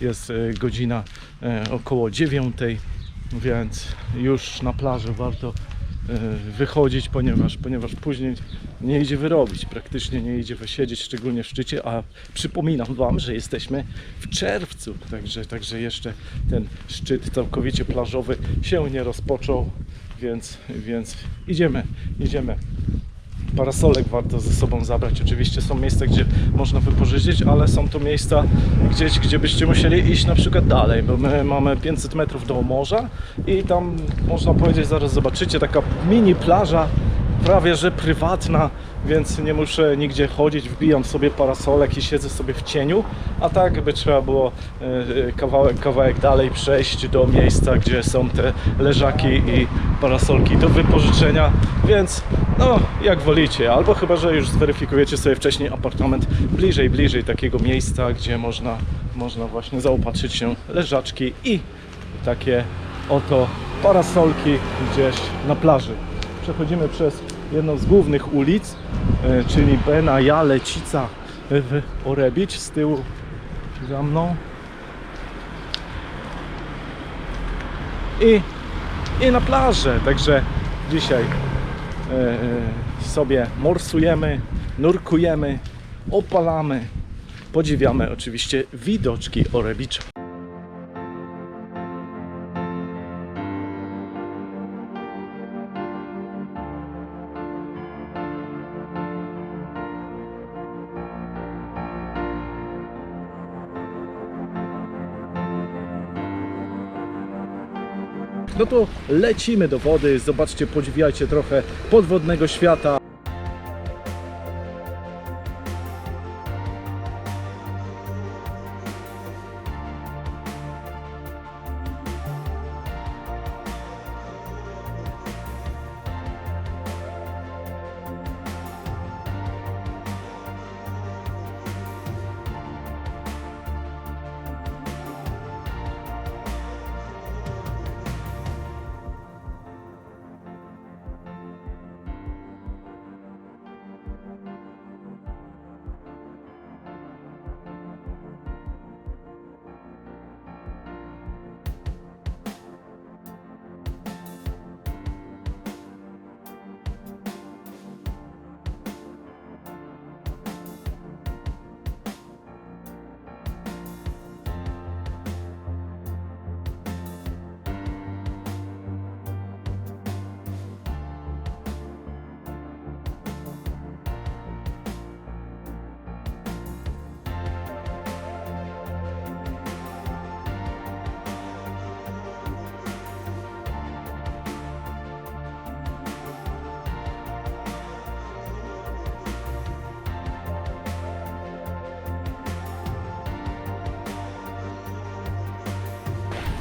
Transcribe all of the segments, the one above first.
jest e, godzina e, około dziewiątej, więc już na plażę warto e, wychodzić, ponieważ, ponieważ później nie idzie wyrobić, praktycznie nie idzie wysiedzieć, szczególnie w szczycie, a przypominam Wam, że jesteśmy w czerwcu, także, także jeszcze ten szczyt całkowicie plażowy się nie rozpoczął, więc, więc idziemy, idziemy parasolek warto ze sobą zabrać. Oczywiście są miejsca, gdzie można wypożyczyć, ale są to miejsca gdzieś, gdzie byście musieli iść na przykład dalej, bo my mamy 500 metrów do morza i tam można powiedzieć, zaraz zobaczycie, taka mini plaża, prawie że prywatna, więc nie muszę nigdzie chodzić, wbijam sobie parasolek i siedzę sobie w cieniu, a tak by trzeba było e, kawałek, kawałek dalej przejść do miejsca, gdzie są te leżaki i parasolki do wypożyczenia, więc no jak wolicie, albo chyba, że już zweryfikujecie sobie wcześniej apartament bliżej, bliżej takiego miejsca, gdzie można, można właśnie zaopatrzyć się leżaczki i takie oto parasolki gdzieś na plaży. Przechodzimy przez jedną z głównych ulic, e, czyli Benaja Lecica w Orebić z tyłu za mną. I, i na plażę, także dzisiaj e, e, sobie morsujemy, nurkujemy, opalamy, podziwiamy oczywiście widoczki Orebicza. No to lecimy do wody, zobaczcie, podziwiajcie trochę podwodnego świata.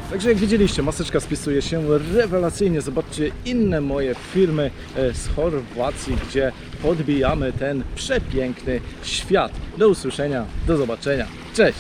Także jak widzieliście, maseczka spisuje się rewelacyjnie. Zobaczcie inne moje filmy e, z Chorwacji, gdzie podbijamy ten przepiękny świat. Do usłyszenia, do zobaczenia. Cześć!